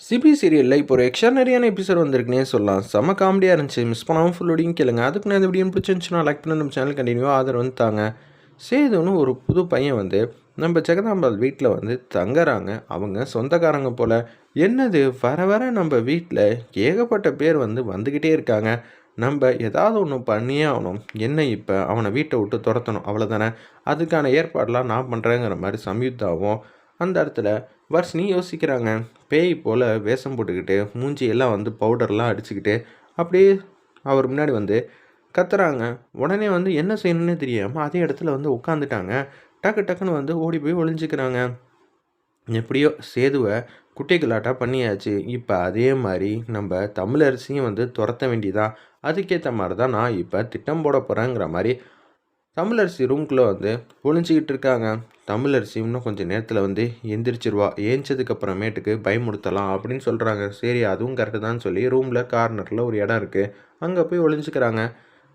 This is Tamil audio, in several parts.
சிபி சீரியலில் இப்போ ஒரு எக்ஸ்ட்ரானரியான எபிசோட் வந்திருக்குனே சொல்லலாம். செம்ம காமெடியாக இருந்துச்சு. மிஸ் பண்ணாமல் ஃபுல்லோடையும் கேளுங்க. அதுக்கு நான் இந்த வீடியோ பிடிச்சிருந்துச்சுன்னா லைக் பண்ணி நம்ம சேனல் கண்டினியூவாக ஆதரவு வந்து தாங்க. சேதுன்னு ஒரு புது பையன் வந்து நம்ம ஜெகதாம்பாள் வீட்டில் வந்து தங்குறாங்க. அவங்க சொந்தக்காரங்க போல். என்னது? வர வர நம்ம வீட்டில் ஏகப்பட்ட பேர் வந்து வந்துக்கிட்டே இருக்காங்க. நம்ம ஏதாவது ஒன்று பண்ணியே ஆகணும். என்ன இப்போ? அவனை வீட்டை விட்டு துரத்தணும். அவ்வளோதானே அதுக்கான ஏற்பாடெலாம் நான் பண்ணுறேங்கிற மாதிரி சம்யுக்தாவும் அந்த இடத்துல வர்ஷினி யோசிக்கிறாங்க. பேய் போல் வேஷம் போட்டுக்கிட்டு மூஞ்சியெல்லாம் வந்து பவுடர்லாம் அடிச்சுக்கிட்டு அப்படியே அவர் முன்னாடி வந்து கத்துறாங்க. உடனே வந்து என்ன செய்யணும்னே தெரியாமல் அதே இடத்துல வந்து உட்காந்துட்டாங்க டக்கு டக்குன்னு வந்து ஓடி போய் ஒளிஞ்சிக்கிறாங்க. எப்படியோ சேதுவை குட்டிகளாட்டா பண்ணியாச்சு. இப்போ அதே மாதிரி நம்ம தமிழரசியும் வந்து துரத்த வேண்டியதான் அதுக்கேற்ற மாதிரி தான் நான் இப்போ திட்டம் போட போகிறேங்கிற மாதிரி தமிழரசி ரூம்குள்ளே வந்து ஒளிஞ்சிக்கிட்டு இருக்காங்க. தமிழரசி இன்னும் கொஞ்சம் நேரத்தில் வந்து எந்திரிச்சிருவா. ஏஞ்சதுக்கப்புறமேட்டுக்கு பயமுடுத்தலாம் அப்படின்னு சொல்கிறாங்க சரி அதுவும் கரெக்டு தான் சொல்லி ரூமில் கார்னரில் ஒரு இடம் இருக்குது அங்கே போய் ஒளிஞ்சிக்கிறாங்க.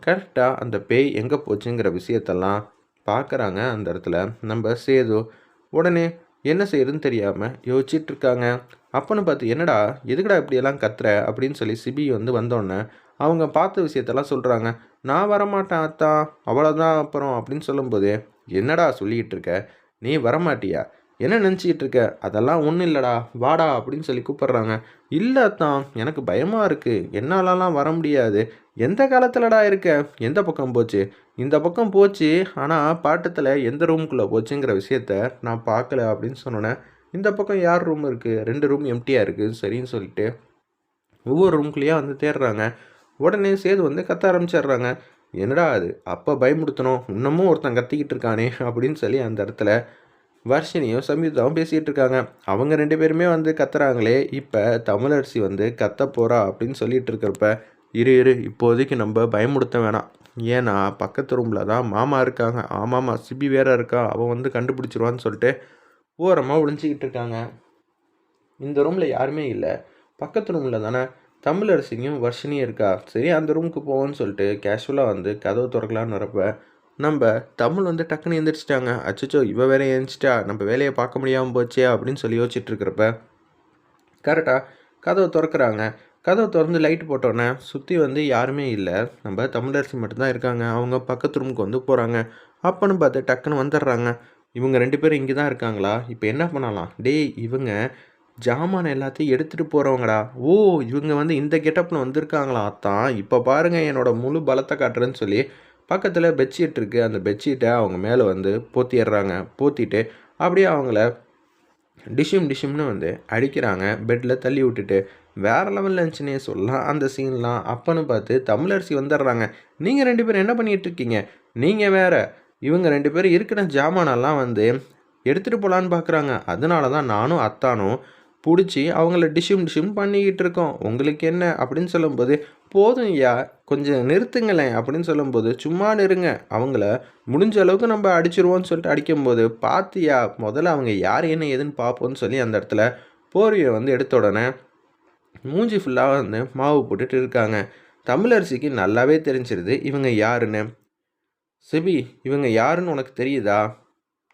கரெக்டாக அந்த பேய் எங்கே போச்சுங்கிற விஷயத்தெல்லாம் பார்க்குறாங்க அந்த இடத்துல. நம்ம சேது உடனே என்ன செய்யறதுன்னு தெரியாமல் யோசிச்சுட்டு இருக்காங்க. அப்பன்னு பார்த்து என்னடா எதுக்குடா இப்படியெல்லாம் கத்துற? அப்படின்னு சொல்லி சிபி வந்து வந்தோடனே அவங்க பார்த்த விஷயத்தெல்லாம் சொல்கிறாங்க நான் வரமாட்டேன் அத்தா. அவ்வளோதான் அப்புறம் அப்படின்னு சொல்லும்போது என்னடா சொல்லிக்கிட்டு இருக்க? நீ வரமாட்டியா? என்ன நினச்சிக்கிட்டு இருக்க? அதெல்லாம் ஒன்றும் இல்லைடா. வாடா அப்படின்னு சொல்லி கூப்பிட்றாங்க. இல்லை அத்தான் எனக்கு பயமாக இருக்குது என்னாலலாம் வர முடியாது. எந்த காலத்துலடா இருக்க? எந்த பக்கம் போச்சு? இந்த பக்கம் போச்சு. ஆனால் பாட்டத்தில் எந்த ரூமுக்குள்ளே போச்சுங்கிற விஷயத்த நான் பார்க்கல அப்படின்னு சொன்னோன்னே இந்த பக்கம் யார் ரூம் இருக்குது ரெண்டு ரூம் எம்டியாக இருக்குது சரின்னு சொல்லிட்டு ஒவ்வொரு ரூம்குள்ளேயே வந்து தேடுறாங்க. உடனே சேது வந்து கத்த ஆரம்பிச்சிடுறாங்க. என்னடா அது? அப்போ பயமுடுத்தணும் இன்னமும் ஒருத்தன் கத்திக்கிட்டு இருக்கானே அப்படின்னு சொல்லி அந்த இடத்துல வர்ஷினியும் சம்யுக்தாவும் பேசிகிட்டு இருக்காங்க. அவங்க ரெண்டு பேருமே வந்து கத்துறாங்களே. இப்போ தமிழரசி வந்து கத்த போகிறா அப்படின்னு சொல்லிட்டு இருக்கிறப்ப இரு இரு. இப்போதைக்கு நம்ம பயமுடுத்த வேணாம். ஏன்னா பக்கத்து ரூமில் தான் மாமா இருக்காங்க. ஆமாம்மா சிபி வேற இருக்கா? அவன் வந்து கண்டுபிடிச்சிருவான்னு சொல்லிட்டு ஓரமாக ஒழிஞ்சிக்கிட்டு இருக்காங்க. இந்த ரூமில் யாருமே இல்லை. பக்கத்து ரூமில் தானே தமிழரசியும் வர்ஷினியும் இருக்கா? சரி அந்த ரூமுக்கு போவோன்னு சொல்லிட்டு கேஷுவலாக வந்து கதவு திறக்கலான்னு வரப்ப நம்ம தமிழ் வந்து டக்குன்னு எழுந்திரிச்சிட்டாங்க அச்சோ இவ வேற எழுந்திரிச்சிட்டா நம்ம வேலையை பார்க்க முடியாமல் போச்சே அப்படின்னு சொல்லி யோசிச்சுட்டு இருக்கிறப்ப கரெக்டாக கதவை திறக்கிறாங்க. கதவை திறந்து லைட் போட்டோன்னே சுற்றி வந்து யாருமே இல்லை. நம்ம தமிழரசி மட்டும்தான் இருக்காங்க. அவங்க பக்கத்து ரூமுக்கு வந்து போகிறாங்க அப்போன்னு பார்த்து டக்குன்னு வந்துடுறாங்க. இவங்க ரெண்டு பேரும் இங்கே தான் இருக்காங்களா? இப்போ என்ன பண்ணலாம்? டேய் இவங்க ஜாமான் எல்லாத்தையும் எடுத்துகிட்டு போகிறவங்கடா ஓ இவங்க வந்து இந்த கெட்டப்பில் வந்திருக்காங்களா? அத்தான் இப்போ பாருங்கள் என்னோடய முழு பலத்தை காட்டுறேன்னு சொல்லி பக்கத்தில் பெட்ஷீட் இருக்குது அந்த பெட்ஷீட்டை அவங்க மேலே வந்து போத்திடுறாங்க. போத்திட்டு அப்படியே அவங்கள டிஷும் டிஷும்னு வந்து அடிக்கிறாங்க. பெட்டில் தள்ளி விட்டுட்டு. வேறு லெவலில் இருந்துச்சுன்னே சொல்லலாம். அந்த சீன்லாம் அப்பன்னு பார்த்து தமிழரசி வந்துடுறாங்க. நீங்கள் ரெண்டு பேரும் என்ன பண்ணிகிட்டு இருக்கீங்க? நீங்கள் வேறு. இவங்க ரெண்டு பேரும் இருக்கிற ஜாமானெல்லாம் வந்து எடுத்துகிட்டு போகலான்னு பார்க்குறாங்க அதனால தான் நானும் அத்தானும் பிடிச்சி அவங்கள டிஷ்யூம் டிஷ்யூம் பண்ணிக்கிட்டு இருக்கோம் உங்களுக்கு என்ன? அப்படின்னு சொல்லும்போது போதும் ஐயா கொஞ்சம் நிறுத்துங்களேன். அப்படின்னு சொல்லும்போது சும்மா நிறுங்க. அவங்கள முடிஞ்ச அளவுக்கு நம்ம அடிச்சிருவோம்னு சொல்லிட்டு அடிக்கும்போது பார்த்தியா முதல்ல அவங்க யார் என்ன ஏதுன்னு பார்ப்போம்னு சொல்லி அந்த இடத்துல போர்வையை வந்து எடுத்த உடனே மூஞ்சி ஃபுல்லாக வந்து மாவு போட்டுட்டு இருக்காங்க. தமிழரசிக்கு நல்லாவே தெரிஞ்சிருது. இவங்க யாருன்னு? சிபி இவங்க யாருன்னு உனக்கு தெரியுதா?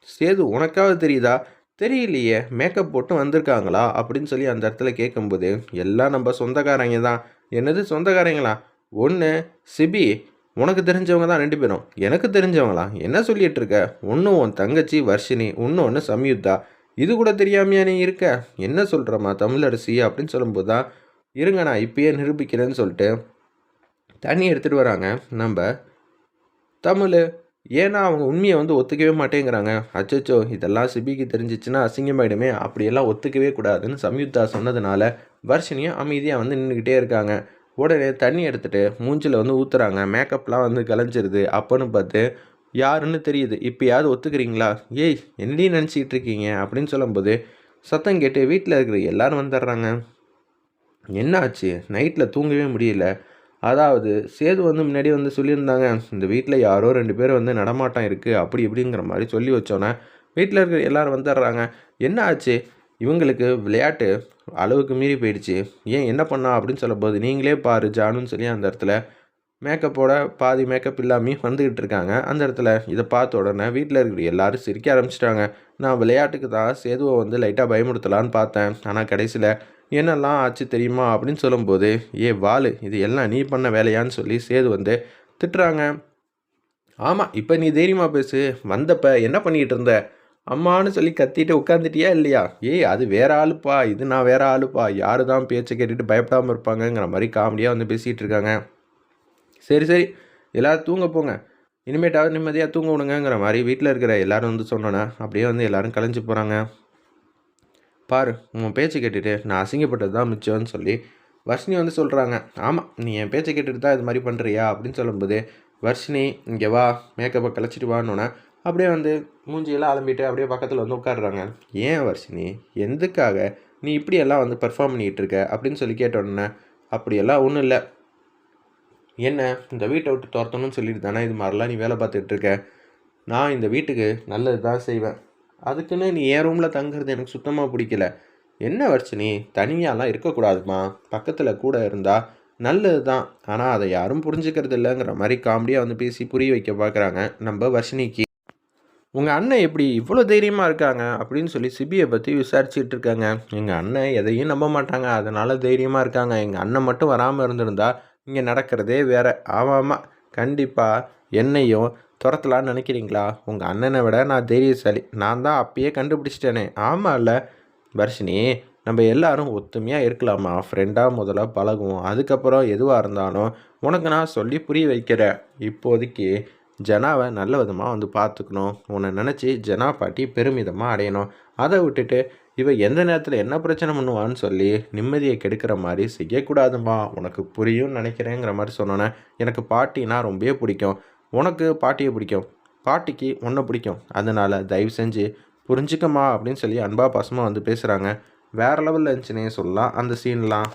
சேது உனக்காவது தெரியுதா? தெரியலையே மேக்கப் போட்டு வந்திருக்காங்களா? அப்படின்னு சொல்லி அந்த இடத்துல கேட்கும்போது எல்லாம் நம்ம சொந்தக்காரங்க தான். என்னது சொந்தக்காரங்களா? ஒன்று சிபி உனக்கு தெரிஞ்சவங்க தான் ரெண்டு பேரும். எனக்கு தெரிஞ்சவங்களா? என்ன சொல்லிட்டு இருக்க? ஒன்று உன் தங்கச்சி வர்ஷினி இன்னொன்று சம்யுக்தா. இது கூட தெரியாமையா நீ இருக்க? என்ன சொல்கிறம்மா தமிழரசி? அப்படின்னு சொல்லும்போது தான் இருங்க நான் இப்பயே நிரூபிக்கிறேன்னு சொல்லிட்டு தண்ணி எடுத்துகிட்டு வராங்க. நம்ம தமிழ் ஏன்னா அவங்க உண்மையை வந்து ஒத்துக்கவே மாட்டேங்கிறாங்க. அச்சோ இதெல்லாம் சிபிக்கு தெரிஞ்சிச்சுன்னா அசிங்கமாயிடுமே அப்படியெல்லாம் ஒத்துக்கவே கூடாதுன்னு சம்யுக்தா சொன்னதுனால வர்ஷினியும் அமைதியாக வந்து நின்றுக்கிட்டே இருக்காங்க. உடனே தண்ணி எடுத்துகிட்டு மூஞ்சில் வந்து ஊற்றுறாங்க மேக்கப்லாம் வந்து கலைஞ்சிருது. அப்போன்னு பார்த்து யாருன்னு தெரியுது. இப்போயாவது ஒத்துக்கிறீங்களா? ஏய் என்னடி நினச்சிக்கிட்டு இருக்கீங்க? அப்படின்னு சொல்லும்போது சத்தம் கேட்டு வீட்டில் இருக்கிற எல்லோரும் வந்துடுறாங்க. என்ன ஆச்சு நைட்டில் தூங்கவே முடியல. அதாவது சேது வந்து முன்னாடி வந்து சொல்லியிருந்தாங்க இந்த வீட்டில் யாரோ ரெண்டு பேர் வந்து நடமாட்டம் இருக்குது அப்படி இப்படிங்கிற மாதிரி சொல்லி வச்சோன்னே வீட்டில் இருக்கிற எல்லோரும் வந்துடுறாங்க. என்ன ஆச்சு? இவங்களுக்கு விளையாட்டு அளவுக்கு மீறி போயிடுச்சு. ஏன் என்ன பண்ணா அப்படின்னு சொல்லும்போது நீங்களே பாரு ஜானுன்னு சொல்லி அந்த இடத்துல மேக்கப்போட பாதி மேக்கப் இல்லாமல் வந்துக்கிட்டு இருக்காங்க. அந்த இடத்துல இதை பார்த்த உடனே வீட்டில் இருக்கிற எல்லாரும் சிரிக்க ஆரம்பிச்சிட்டாங்க. நான் விளையாட்டுக்கு தான் சேதுவை வந்து லைட்டாக பயமுடுத்தலான்னு பார்த்தேன். ஆனால் கடைசியில் என்னெல்லாம் ஆச்சு தெரியுமா அப்படின்னு சொல்லும்போது ஏ வாலு இது எல்லாம் நீ பண்ண வேலையான்னு சொல்லி சேது வந்து திட்டுறாங்க. ஆமாம் இப்போ நீ தைரியமாக பேசு. வந்தப்ப என்ன பண்ணிக்கிட்டு இருந்த? அம்மான்னு சொல்லி கத்திட்டு உட்காந்துட்டியா இல்லையா? ஏய் அது வேற ஆளுப்பா. இது நான் வேற ஆளுப்பா. யாரு தான் பேச்சை கேட்டுட்டு பயப்படாமல் இருப்பாங்கங்கிற மாதிரி காமெடியாக வந்து பேசிகிட்டு இருக்காங்க. சரி சரி. எல்லாரும் தூங்க போங்க. இனிமேட்டாவது நிம்மதியாக தூங்க விடுங்கிற மாதிரி வீட்டில் இருக்கிற எல்லாரும் வந்து சொன்னோன்னே அப்படியே வந்து எல்லோரும் கலைஞ்சு போகிறாங்க பாரு உன் பேச்சை கேட்டுட்டு நான் அசிங்கப்பட்டது தான் மிச்சம்னு சொல்லி வர்ஷினி வந்து சொல்கிறாங்க ஆமாம் நீ என் பேச்சை கேட்டுட்டு தான் இது மாதிரி பண்ணுறியா அப்படின்னு சொல்லும்போது வர்ஷினி இங்கே வா மேக்கப்பை கலைச்சிட்டு வான்னொன்னே அப்படியே வந்து மூஞ்சியெல்லாம் அலம்பிட்டு அப்படியே பக்கத்தில் வந்து உட்காடுறாங்க ஏன் வர்ஷினி எதுக்காக நீ இப்படியெல்லாம் வந்து பெர்ஃபார்ம் பண்ணிகிட்டு இருக்க அப்படின்னு சொல்லி கேட்டோடனே அப்படியெல்லாம் ஒன்றும் இல்லை. என்ன இந்த வீட்டை விட்டு துரத்தணும்னு சொல்லிட்டு தானே இது மாதிரிலாம் நீ வேலை பார்த்துட்டு இருக்க? நான் இந்த வீட்டுக்கு நல்லது தான் செய்வேன். அதுக்குன்னு நீ என் ரூமில் தங்குறது எனக்கு சுத்தமாக பிடிக்கல. என்ன வர்ஷினி? தனியாலாம் இருக்கக்கூடாதுமா. பக்கத்தில் கூட இருந்தால் நல்லது தான் ஆனால் அதை யாரும் புரிஞ்சுக்கிறது இல்லைங்கிற மாதிரி காமெடியாக வந்து பேசி புரிய வைக்க பார்க்குறாங்க நம்ம வர்ஷினிக்கு. உங்கள் அண்ணன் எப்படி இவ்வளோ தைரியமாக இருக்காங்க அப்படின்னு சொல்லி சிபியை பற்றி விசாரிச்சுட்டு இருக்காங்க. எங்கள் அண்ணன் எதையும் நம்ப மாட்டாங்க. அதனால் தைரியமாக இருக்காங்க. எங்கள் அண்ணன் மட்டும் வராமல் இருந்திருந்தா இங்கே நடக்கிறதே வேற. ஆமாம் ஆமாம் கண்டிப்பாக என்னையும் துரத்தலான்னு நினைக்கிறீங்களா? உங்கள் அண்ணனை விட நான் தைரியசாலி. நான் தான் அப்பயே கண்டுபிடிச்சிட்டேனே. ஆமாம் இல்லை வர்ஷினி நம்ம எல்லாரும் ஒத்துமையாக இருக்கலாமா? ஃப்ரெண்டாக முதல்ல பழகுவோம். அதுக்கப்புறம் எதுவாக இருந்தாலும் உனக்கு நான் சொல்லி புரிய வைக்கிறேன். இப்போதைக்கு ஜனாவை நல்ல விதமாக வந்து பார்த்துக்கணும். உன்னை நினச்சி ஜனா பாட்டி பெருமிதமாக அடையணும். அதை விட்டுட்டு இவ எந்த நேரத்தில் என்ன பிரச்சனை பண்ணுவான்னு சொல்லி நிம்மதியை கெடுக்கிற மாதிரி செய்யக்கூடாதும்மா. உனக்கு புரியும்னு நினைக்கிறேங்கிற மாதிரி சொன்னோன்னே எனக்கு பாட்டினா ரொம்பவே பிடிக்கும். உனக்கு பாட்டியை பிடிக்கும். பாட்டிக்கு உன்னை பிடிக்கும். அதனால் தயவு செஞ்சு புரிஞ்சுக்கம்மா அப்படின்னு சொல்லி அன்பா பாசமாக வந்து பேசுகிறாங்க வேறு லெவலில் இருந்துச்சுன்னே சொல்லலாம். அந்த சீன்லாம்